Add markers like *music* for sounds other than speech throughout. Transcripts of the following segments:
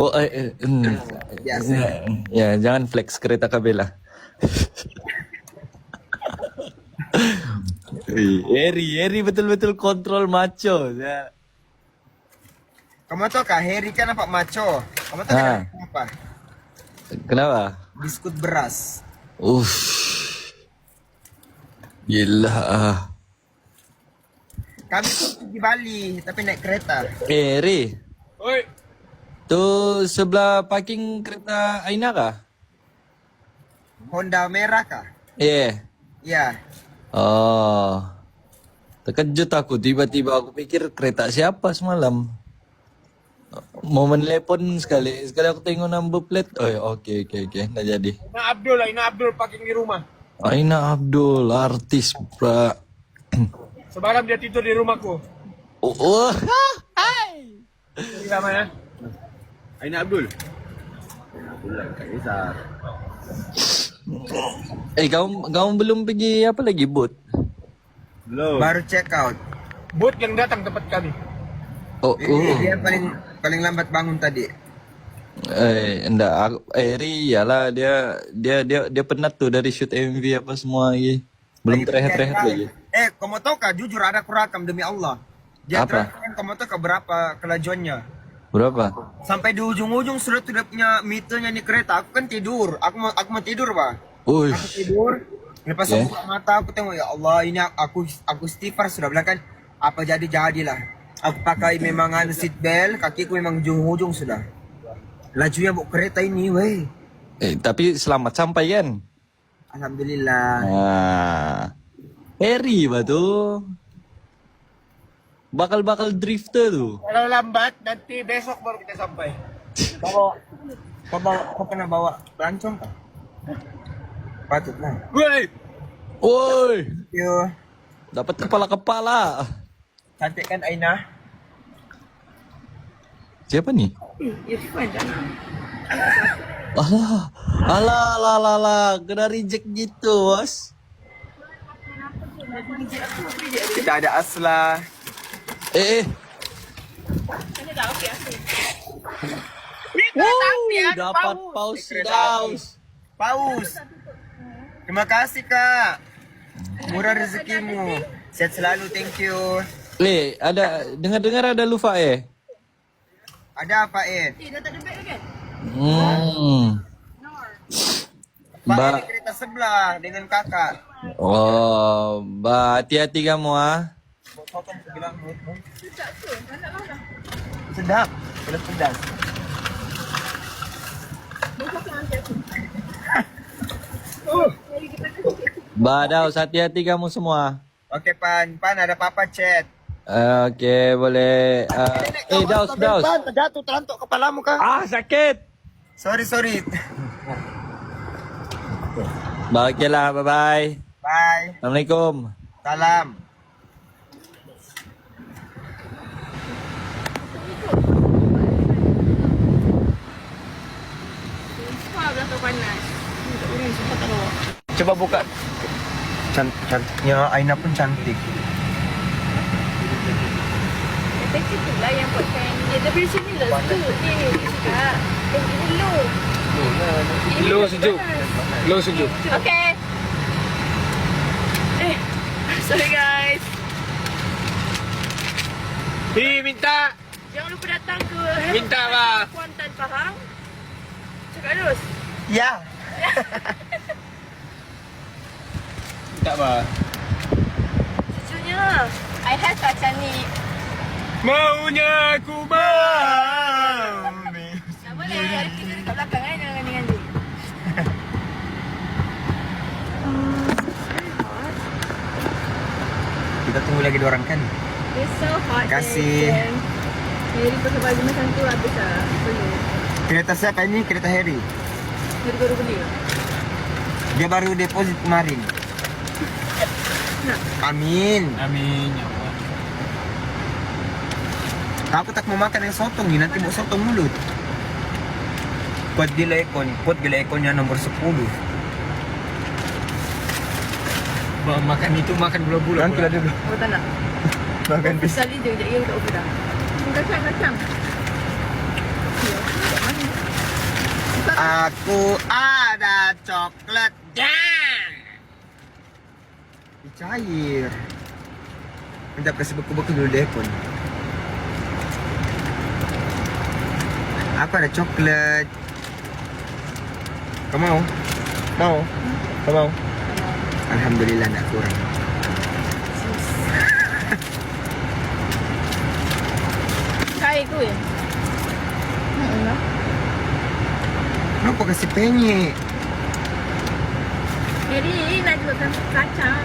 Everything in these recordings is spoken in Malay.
Oh, eh, eh, mm, Biasa. ya, jangan flex kereta kabel lah. Eri, Eri betul-betul kontrol macho. Ya. Kamu tahu kah Harry kan nampak maco. Kamu tahu Ah. kan kenapa? Kenapa? Biskut beras. Uff. Gila. ah. Kami tuh pergi Bali tapi naik kereta. Eh, Eri. Oi, Tu sebelah parking kereta Aina kah? Honda merah kah? Eh. Ya. Oh. Terkejut aku tiba-tiba aku pikir kereta siapa semalam. Momen telepon sekali. Sekali aku tengok number plate. Oh, okey okey okey. Dah jadi. Ina Abdul lah, Ina Abdul parking di rumah. Aina Abdul, artis, bra. Semalam dia tidur di rumahku. Oh, oh. Ini lama ya. Aina Abdul. Abdul lah kat Rizal. Eh, kau kau belum pergi apa lagi boot? Belum. Baru check out. Bot yang datang tempat kami. Oh, Ini oh. dia paling paling lambat bangun tadi. Eh, enggak. Aku, eh, Ri, yalah dia dia dia dia penat tuh dari shoot MV apa semua lagi. Belum terehat-terehat out. lagi. Eh, kamu tahu kah? Jujur ada aku rakam demi Allah. Dia Apa? terakhir kamu tahu kah berapa kelajuannya? Berapa? Sampai di ujung-ujung sudah tidak punya meternya nih kereta. Aku kan tidur. Aku mau aku mau tidur, Pak. Uish. Aku tidur. Lepas Okay. aku buka mata, aku tengok ya Allah, ini aku aku istighfar sudah bilang kan apa jadi jadilah. Aku pakai memang anu seat belt, kakiku memang ujung-ujung sudah. Lajunya bawa kereta ini, weh. Eh, tapi selamat sampai kan? Alhamdulillah. Nah. Eri batu. Bakal-bakal drifter tuh. Kalau lambat, nanti besok baru kita sampai. Bawa, kau bawa, kau pernah bawa pelancong kah? Patutlah. Woi, Woi, Yo, dapat kepala-kepala. cantik kan Aina? Siapa nih? Alah, alah, alah, alah, alah, kena reject gitu, bos. Kita ada Asla. Eh, eh. Wow, dapat paus daus. Paus. Terima kasih kak. Murah rezekimu. Sehat selalu, thank you. Le, ada dengar-dengar ada lufa eh. Ada apa eh? Hmm. Pak Mbak, ini kereta sebelah dengan kakak. oh, Mbak, hati-hati kamu ah. Potong sebilang mulutmu. Sedap. Sedap pedas. Mbak Daus, hati-hati kamu semua. Oke pan, pan ada papa chat. Eh, Oke, boleh. Eh, eh Daus, Daus. Pan, terjatuh terantuk kepalamu kak. Ah, sakit. Sorry, sorry. Mbak, oke lah, bye-bye. Bye. Assalamualaikum. Salam. Coba buka. Can cantiknya Aina pun cantik. Tapi tu lah yang buatkan dia. Tapi sini lah tu. Ni, cakap. Eh, ini low. Ini Low lagi sejuk. panas. Low sejuk. Okay. Eh, *laughs* sorry guys. Hi, minta. Jangan lupa datang ke Minta lah. Kuantan Pahang. Cakap terus. Ya. *laughs* Minta apa? Cucunya. I have macam ni. Maunya aku mau. Tak boleh. Ada tiga dekat belakang kan. Jangan dia. *laughs* Kita tunggu lagi dua orang kan? It's so hot. Kasih. Jadi pakai baju macam tu habis lah. Kereta siapa ini? Kereta Harry. Baru-baru beli. Dia baru deposit kemarin. Amin. Amin. Ya Allah. Aku tak mau makan yang sotong ni, nanti mau sotong mulut. Kuat gila ekon, kuat gila ekonnya nomor 10. Bah, makan itu makan bulan-bulan. Nanti lah dulu. Oh tak nak. Makan bis. Sekali je, lagi untuk aku dah. Kacang, kacang. Tak Aku ada coklat dan cair. Minta kasih beku-beku dulu deh pun. Aku ada coklat. Kau mau? Mau? Kau mau? Alhamdulillah nak kurang. Ko eh. Hmm, Kenapa kasih penyek? Jadi nak jualkan kacang.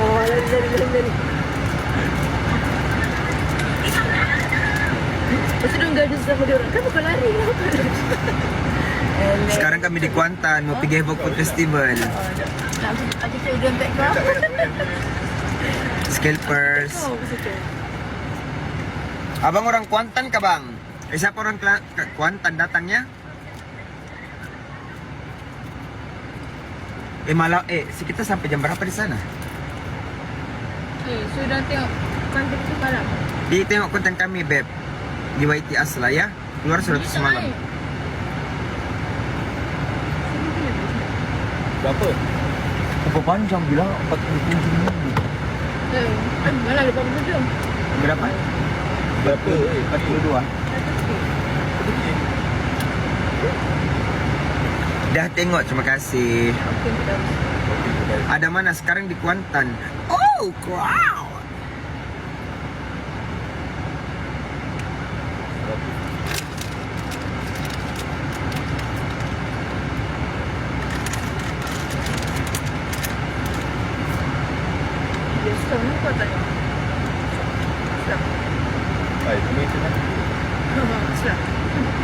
Oh, lari, lari, lari, lari. Lepas tu dia gaduh sama dia orang. Kenapa kau lari? Kenapa kau lari? Di Kuantan mau pergi Havoc Food Festival. Nak tak kau. *laughs* Scalpers. Cakap. Abang orang Kuantan ka bang? Eh siapa orang Kuantan datangnya? Eh malam eh si kita sampai jam berapa di sana? Eh, sudah tengok konten tu malam. Di tengok konten kami beb di YT Asla ya. Keluar Ni semalam. naik. Berapa? Berapa panjang bilang 47 minit. Eh, eh, malah lepas berjum. Berapa? Berapa? Eh, 42. Dah tengok terima kasih. Ada mana sekarang di Kuantan? Oh, wow. Dia sedang ni kau tanya. Sedang. Baik, kami itu kan. Sedang.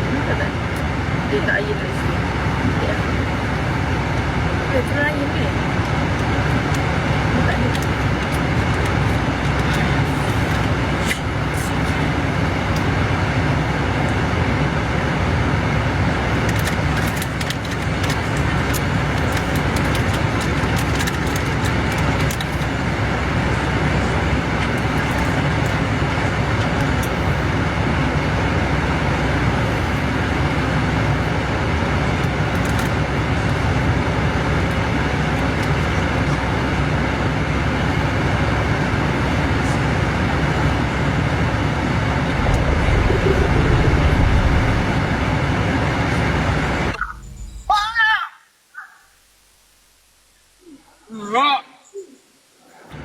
Ni kau tanya. Dia tak air dari sini. Ya. Dia turun air ke ni? Dia tak ada.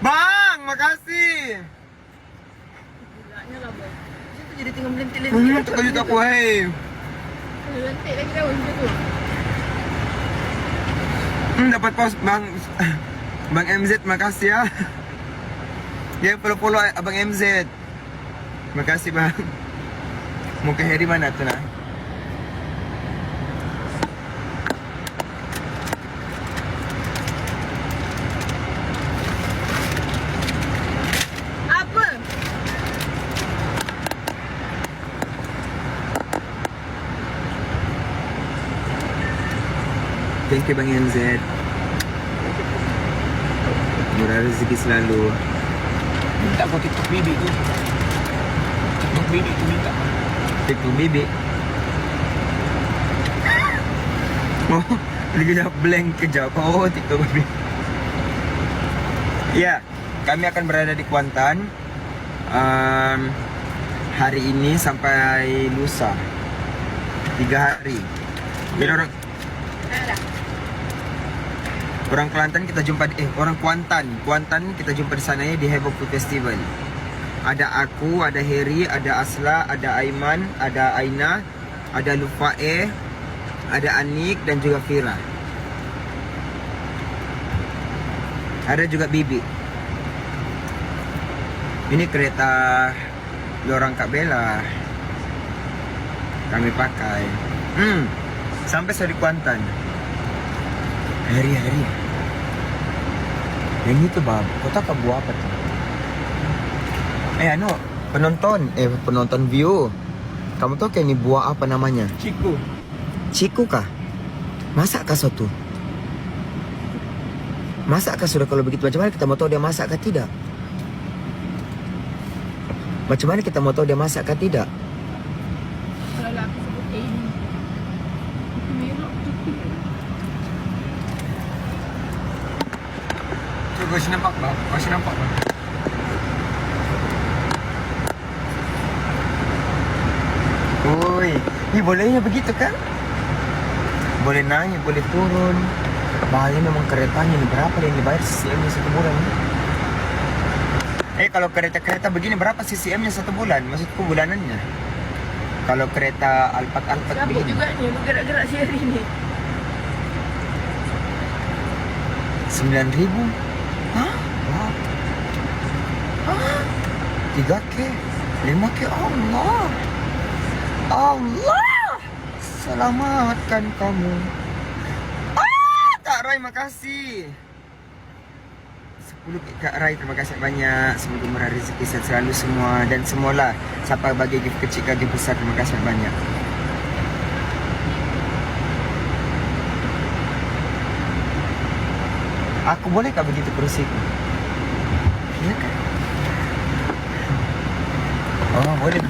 Bang, makasih. Geraknya lah, boy. Macam tu jadi tengah melentik-lentik. Hmm, terkejut aku, hei. Melentik lagi dah macam tu. Hmm, dapat pos Bang Bang MZ makasih ya. Dia follow-follow Abang MZ. Makasih Bang. Muka Harry mana tu nak? Thank you Bang MZ. Murah rezeki selalu. Minta kau tutup bibik tu. Tutup bibik tu minta. TikTok bibik. Oh, lagi dah blank kejap. Oh, TikTok bibik. Ya, kami akan berada di Kuantan um, hari ini sampai lusa. Tiga hari. Jadi orang. Orang Kelantan kita jumpa eh orang Kuantan, Kuantan kita jumpa di sana ya di Havoc Food Festival. Ada aku, ada Harry, ada Asla, ada Aiman, ada Aina, ada Lufae, ada Anik dan juga Fira. Ada juga Bibi. Ini kereta lorong Kak Bella. Kami pakai. Hmm. Sampai saya di Kuantan. Hari hari. Yang itu bab, kau kau buat apa tu? Eh ano, penonton, eh penonton view. Kamu tahu kan ini buah apa namanya? Ciku. Ciku kah? Masak kah suatu? Masakkah sudah kalau begitu macam mana kita mau tahu dia masak atau tidak? Macam mana kita mau tahu dia masak atau tidak? Kalau lah aku sebut eh ni. Itu merah tu. Tu kau nampak bang? Kau nampak bang? Oi, ni bolehnya begitu kan? Boleh naik, boleh turun. Bahaya memang keretanya ni berapa yang dibayar CCM-nya satu bulan ni? Eh kalau kereta-kereta begini berapa CCM-nya satu bulan? Maksudku bulanannya. Kalau kereta Gabut begini. juga ni bergerak-gerak si hari ni. Sembilan ribu? Hah? Wow. Hah? Tiga K? Lima K? Allah! Allah! Selamatkan kamu. Ah! Kak Rai, makasih. 10 Kak Rai, terima kasih banyak. Semoga murah rezeki sehat selalu semua. Dan semualah, siapa bagi gift kecil ke gift besar, terima kasih banyak. Aku boleh tak begitu kerusiku? Ya kan? Oh, boleh.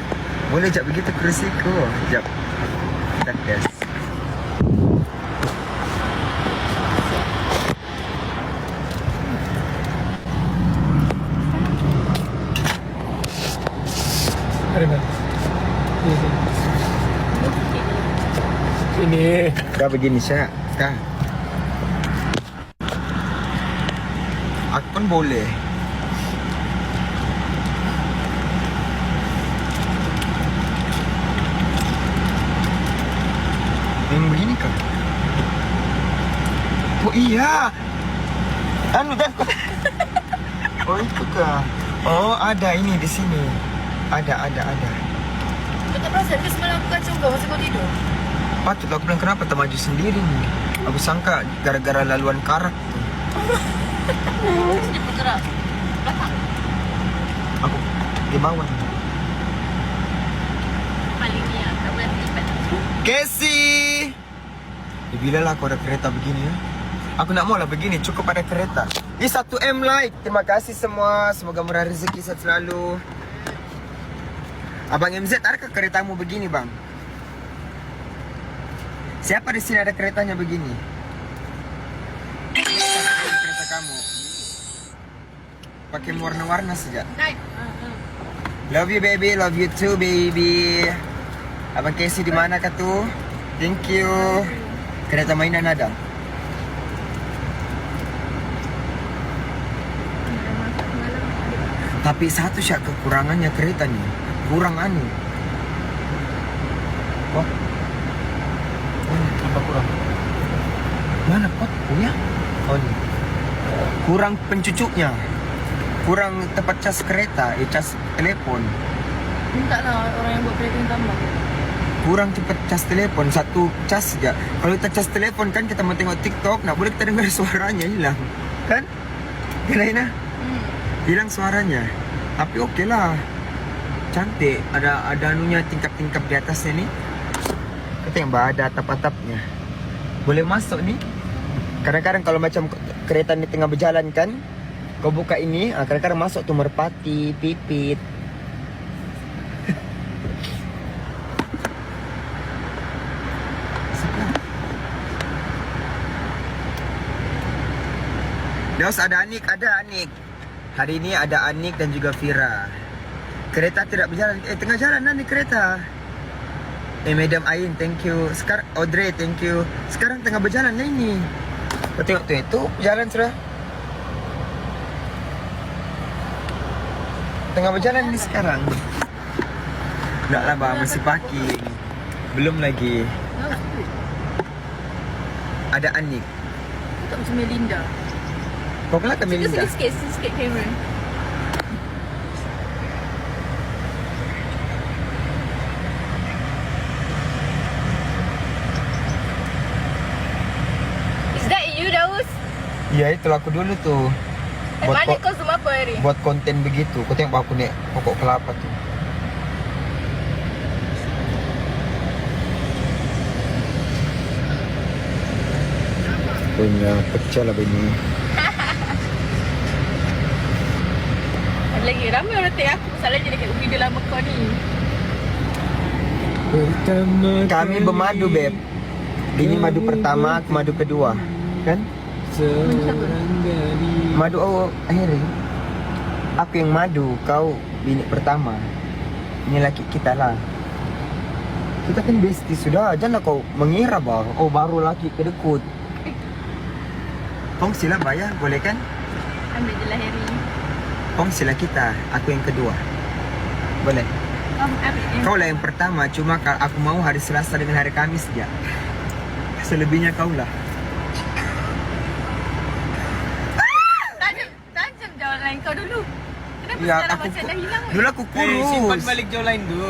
Boleh jap begitu kerusiku. Jap. Kita test. Ada mana? Sini, sini. Sini. Dah begini Syak. Dah. Aku pun boleh. Memang begini kah? Oh iya. Anu dah. Oh itu kah? Oh ada ini di sini. Ada ada ada. Kau tak perasan ke semalam aku kacau kau masa kau tidur? Patut aku bilang kenapa tak maju sendiri ni. Aku sangka gara-gara laluan karak tu. Dia bergerak. Belakang. Aku di bawah ni. Casey! Eh, bila lah kau ada kereta begini ya? Aku nak mau lah begini, cukup ada kereta. Ini 1M like. Terima kasih semua. Semoga murah rezeki sehat selalu. Abang MZ, adakah keretamu begini bang? Siapa di sini ada keretanya begini? Kereta kamu. Pakai warna-warna saja. Naik. Love you baby, love you too baby. Abang Casey di mana kah tu? Thank you. Kereta mainan ada. Tapi satu syak kekurangannya kereta ni. Kurang anu. Oh. Apa kurang? Mana pot punya? Oh ni. Kurang pencucuknya. Kurang tempat cas kereta, eh cas telefon. Minta lah orang yang buat kereta yang tambah. kurang cepat cas telefon satu cas saja kalau kita cas telefon kan kita mau tengok TikTok nak boleh kita dengar *laughs* suaranya hilang kan kira Hmm. hilang suaranya tapi okey lah cantik ada ada anunya tingkap-tingkap di atasnya ni kita yang ada atap-atapnya boleh masuk ni kadang-kadang kalau macam kereta ni tengah berjalan kan kau buka ini ah, kadang-kadang masuk tu merpati pipit Dos ada Anik, ada Anik. Hari ini ada Anik dan juga Fira. Kereta tidak berjalan. Eh tengah jalan lah ni kereta. Eh Madam Ain, thank you. Sekarang Audrey, thank you. Sekarang tengah berjalan lah ini. Kau tengok tu itu jalan sudah. Tengah berjalan ni sekarang. Tak lah bang, masih parking. Belum lagi. Ada Anik. Tak macam Melinda. Kau kelakar Melinda. Sikit sikit sikit kamera. hari tu aku dulu tu. Eh, buat mana ko- kau zoom apa hari? Buat konten begitu. Kau tengok aku naik pokok kelapa tu. Punya pecah lah bini. *laughs* lagi ramai orang tengok aku. Masalah je dekat video lama kau ni. Pertama Kami bermadu, Beb. Ini madu pertama, aku madu kedua. Kan? Madu oh, Harry Aku yang madu, kau bini pertama. Ini laki kita lah. Kita kan bestie sudah, janganlah kau mengira bah. Oh baru laki kedekut. Kongsi lah bayar, boleh kan? Ambil je lah Harry. Kongsi lah kita, aku yang kedua. Boleh? Kau Kau lah yang pertama, cuma aku mau hari Selasa dengan hari Kamis je. Selebihnya kau lah Tajam Tajam jawab lain kau dulu Kenapa Ya, sekarang aku macam ku- dah hilang Dulu aku Eh, simpan kurus. balik jauh lain tu.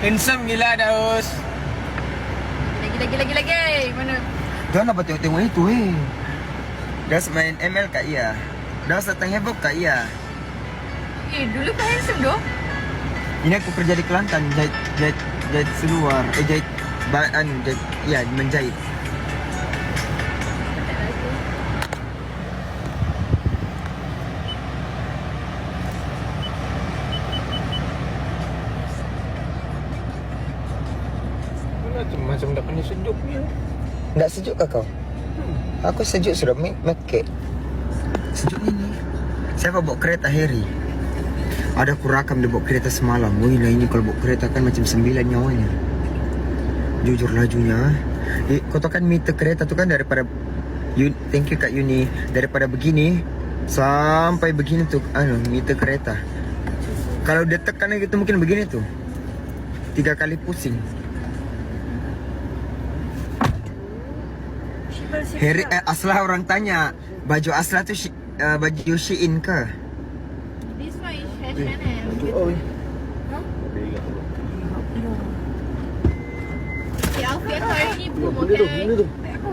Handsome gila Daus. Lagi lagi lagi lagi. Mana? Jangan dapat tengok-tengok itu eh. Dah main ML kat Ia. Dah datang heboh kat Ia. Eh dulu kau handsome doh Ini aku kerja di Kelantan Jahit, jahit, jahit seluar. Eh jahit ba, anu, jahit, Ya menjahit sejuk ke kau? Aku sejuk sudah make cake. Sejuk ni ni. Siapa bawa kereta Harry? Ada aku rakam dia bawa kereta semalam. Wih lah ini kalau bawa kereta kan macam sembilan nyawanya. Jujur lajunya eh, Kau tahu kan meter kereta tu kan daripada Yun, Thank you Kak Yuni Daripada begini Sampai begini tu anu, Meter kereta. Kalau dia tekan tu mungkin begini tu. Tiga kali pusing Harry, eh, Aslah orang tanya Baju Aslah tu shi, uh, Baju Shein ke? This one is H&M Oh Okay, outfit aku hari ni boom okay Aku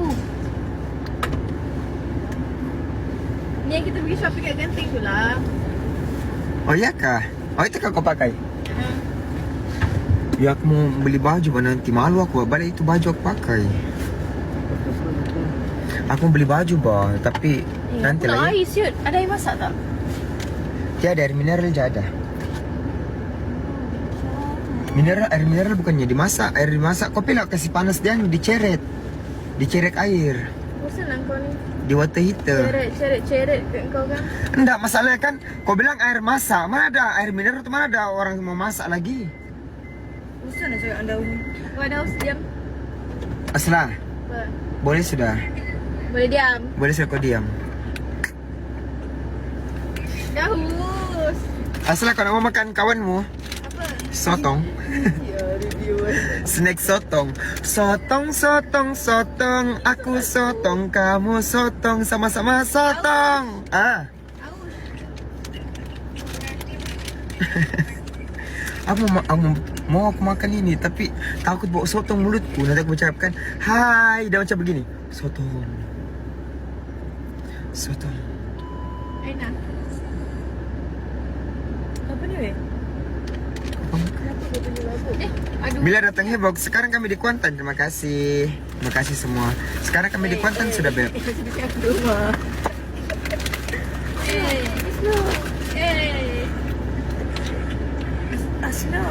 Ni yang kita pergi shopping kat Genting tu lah Oh iya kah? Oh itu kau pakai? Ha. Ya aku mau beli baju mana nanti malu aku balik itu baju aku pakai. Aku beli baju bah tapi Eh, nanti nak lah. ya. air siut Ada air masak tak? Tiada air mineral je ada. Mineral air mineral bukannya dimasak, air dimasak kau pilih kasih panas dia diceret. Dicerek air Bosan lah kau ni di water heater. Ceret, ceret, ceret kat kau kan Enggak masalahnya kan kau bilang air masak, mana ada air mineral tu mana ada orang mau masak lagi. Bosan lah cakap anda ni Kau ada haus diam Aslah, boleh sudah. Boleh diam? Boleh sudah kau diam. Dah haus Aslah kau nak mau makan kawanmu? Apa? Sotong. Ya, Snack sotong. Sotong, sotong, sotong. Aku sotong, kamu sotong. Sama-sama sotong. Ah, aku mau, aku mau, aku makan ini Tapi takut bawa sotong mulutku. Nanti aku ucapkan Hai, dah macam begini Sotong Sotong Aina. Apa ni weh? Kenapa kau tunjuk lagu? Eh, aduh. Bila datang heboh Sekarang kami di Kuantan. Terima kasih. Terima kasih semua. Sekarang kami di Kuantan sudah beb Eh, di rumah Eh, Asna Eh. Asna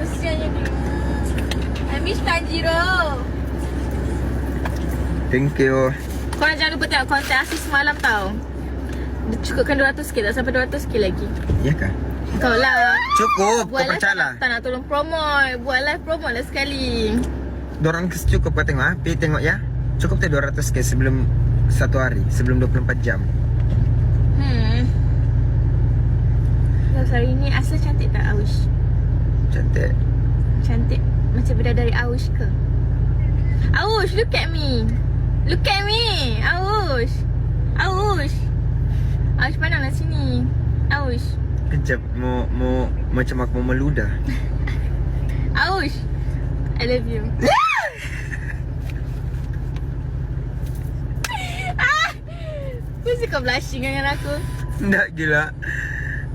Kesiannya dia I miss Tanjiro. Thank you Korang jangan lupa tengok konten Asis semalam tau Dia Cukupkan 200k tak sampai 200k lagi Ya kah? Kau lah Cukup, kau Buat live tak, lah tak nak tolong promote Buat live promote lah sekali Dorang cukup kau tengok ah. Pergi tengok ya. Cukup tak 200k sebelum satu hari, sebelum 24 jam. Hmm hari ni Asla cantik tak Aush? Cantik. Cantik Macam bidadari Aush ke? Aush, look at me Look at me Aush Aush Aush pandanglah sini Aush Kejap mau mau macam aku mau meludah. *laughs* Aush I love you *laughs* ah! Mesti kau blushing dengan aku Enggak gila.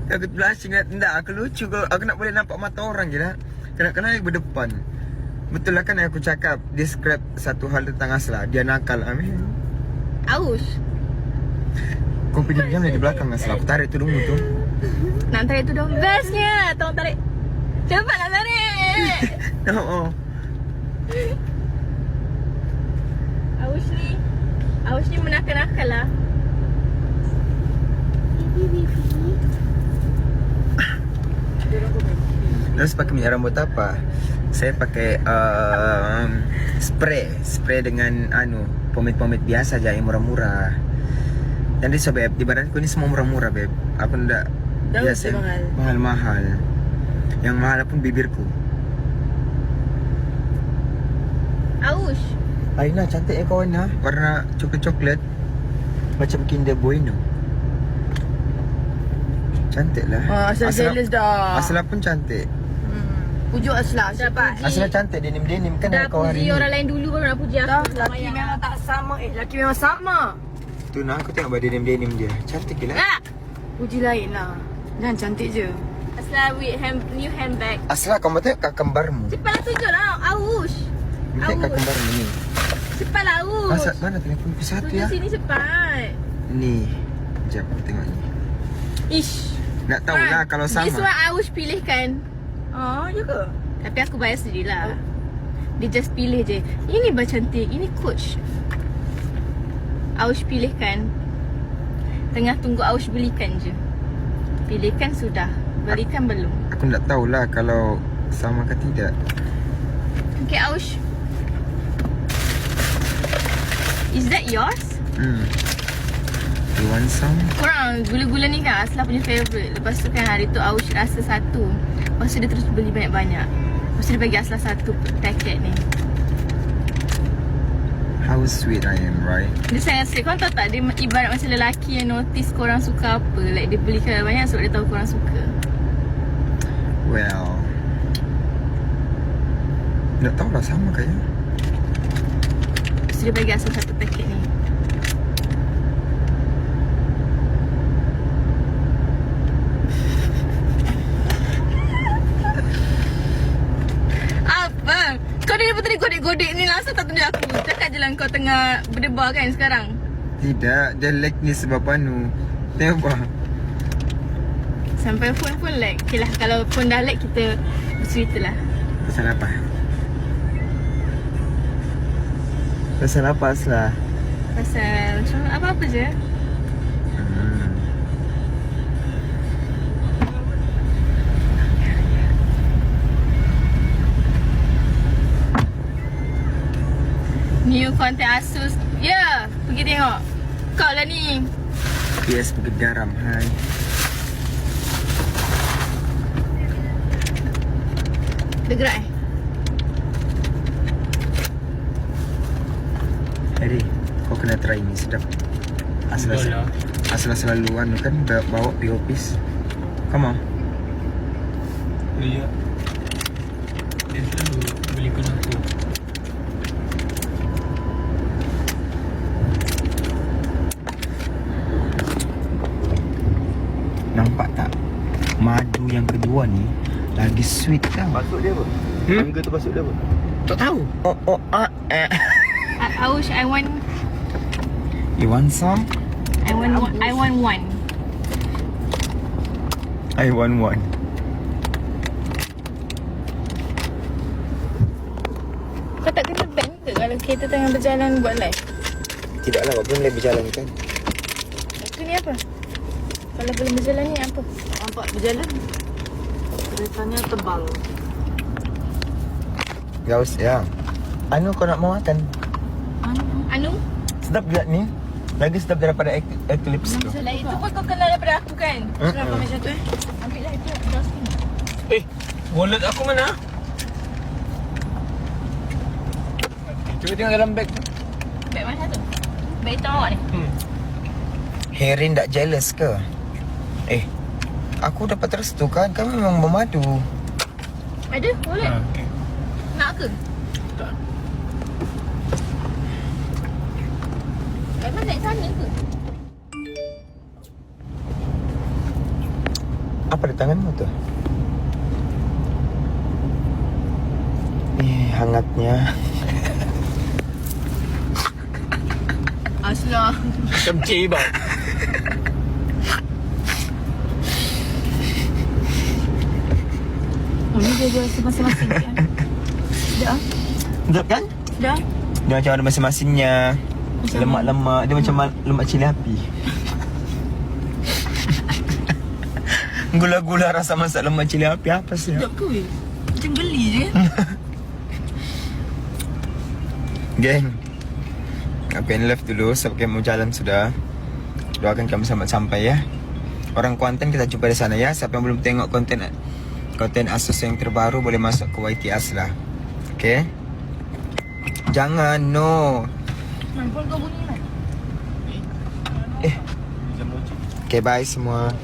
Aku blushing enggak aku lucu kau. Aku nak boleh nampak mata orang gila. Kena kena yang berdepan. Betul lah kan aku cakap Describe satu hal tentang Asla Dia nakal Amin Aush Kau pergi diam di belakang Asla Aku tarik tu dulu tu *laughs* Nak tarik tu dong. Bestnya. Tolong tarik. Cepat nak tarik. *laughs* Oh, oh. Aush ni. Aush ni menakal-nakal lah. Terus pakai minyak rambut apa? Saya pakai um, spray, spray dengan anu pomade-pomade biasa aja yang murah-murah. Jadi so beb, di badanku ini semua murah-murah beb. Aku ndak biasa mahal-mahal. Yang mahal pun bibirku. Aush. Aina cantik ya kawan ha. Warna coklat-coklat. Macam Kinder Bueno. Cantik lah. Ah, asal jealous dah. Asla pun cantik. Pujuk Asla cepat. Asla cantik denim-denim kan Dah kau hari puji orang lain dulu baru nak puji aku. Dah, laki memang tak sama. Eh, laki memang sama. Tu nah aku tengok baju denim-denim dia. Cantik gila. Tak. Puji lain lah. Jangan cantik je. Asal with hand, new handbag. Asla kau tengok kak kembarmu. Cepatlah tunjuk lah. Aush. Tengok kak Awus. kembarmu ni. Cepatlah Aush. Masa mana telefon ku satu Tunjuk ya? sini cepat. Ni. Jap aku tengok ni. Ish. Tak tahu lah kalau sama. This one Aush pilihkan. Ah, ya ke? Tapi aku bayar sendirilah. Dia just pilih je. Ini bah cantik. Ini coach. Aush pilihkan. Tengah tunggu Aush belikan je. Pilihkan sudah. Belikan belum. Aku tak tahulah kalau sama ke tidak. Okay Aush. Is that yours? Hmm. You want some? Korang gula-gula ni kan Aslah punya favourite Lepas tu kan hari tu Aush rasa satu Lepas tu dia terus beli banyak-banyak Lepas tu dia bagi Aslah satu paket ni How sweet I am, right? Dia sangat sweet Korang tahu tak Dia ibarat macam lelaki yang notice korang suka apa Like dia belikan banyak sebab dia tahu korang suka Well. Tak tahulah sama ke ya? Lepas tu dia bagi Aslah satu paket ni Apa? Kau ni godek-godek ni langsung tak tunjuk aku Cakap je lah kau tengah berdebar kan sekarang Tidak, dia lag ni sebab anu. Tengok apa? Sampai phone pun lag Okay lah kalau phone dah lag kita bercerita lah Pasal apa? Pasal apa Asla? Pasal macam apa-apa je Hmm. New content Asus Ya yeah, pergi tengok Kau lah ni PS Bukit Garam, hai. Dia gerak eh Harry, kau kena try ni sedap. Asal Betul lah. asal selalu anu kan bawa, bawa pergi office. Come on. Iya. Dia selalu belikan aku. Nampak tak? Madu kedua ni lagi sweet kan? Pasuk dia apa? Hmm? Tangga tu pasuk dia apa? Tak tahu. Oh oh ah eh. I, I wish I want You want some? I want one, I want one I want one. Kau tak kena ban ke kalau kereta tengah berjalan buat live Tidaklah, kau boleh berjalan kan? Aku ni apa? Kalau belum berjalan ni apa? Nampak berjalan. Keretanya tebal. Gak usah. Ya. Anu kau nak mau makan? Anu? Sedap juga ni. Lagi sedap daripada ec- Eclipse tu. Lah itu pun kau kenal daripada aku kan? Kenapa macam tu eh? Ambil lah itu Eh, wallet aku mana? Cuba tengok dalam beg tu. Beg mana tu? Beg hitam awak ni? Hmm. Herin tak jealous ke? Eh, aku dapat restu kan? Kami memang memadu. Ada? Boleh? Ha, okay. Nak ke? Tak. Memang naik sana ke? Apa di tanganmu tu? Eh, hangatnya. Aslah Macam cik bang. Masing-masing kan? Dah, Sedap kan? dah. Dia macam ada masing-masingnya. Macam Lemak-lemak. Dia macam ma- lemak cili api. *laughs* Gula-gula rasa masak lemak cili api apa sih? Sedap ke weh? Macam geli je? *laughs* Geng Aku in love dulu Sebab kami mau jalan sudah Doakan kami selamat sampai ya Orang Kuantan kita jumpa di sana ya Siapa yang belum tengok konten Konten Asus yang terbaru Boleh masuk ke YT Asla Okay Jangan no. Kan? Okay bye semua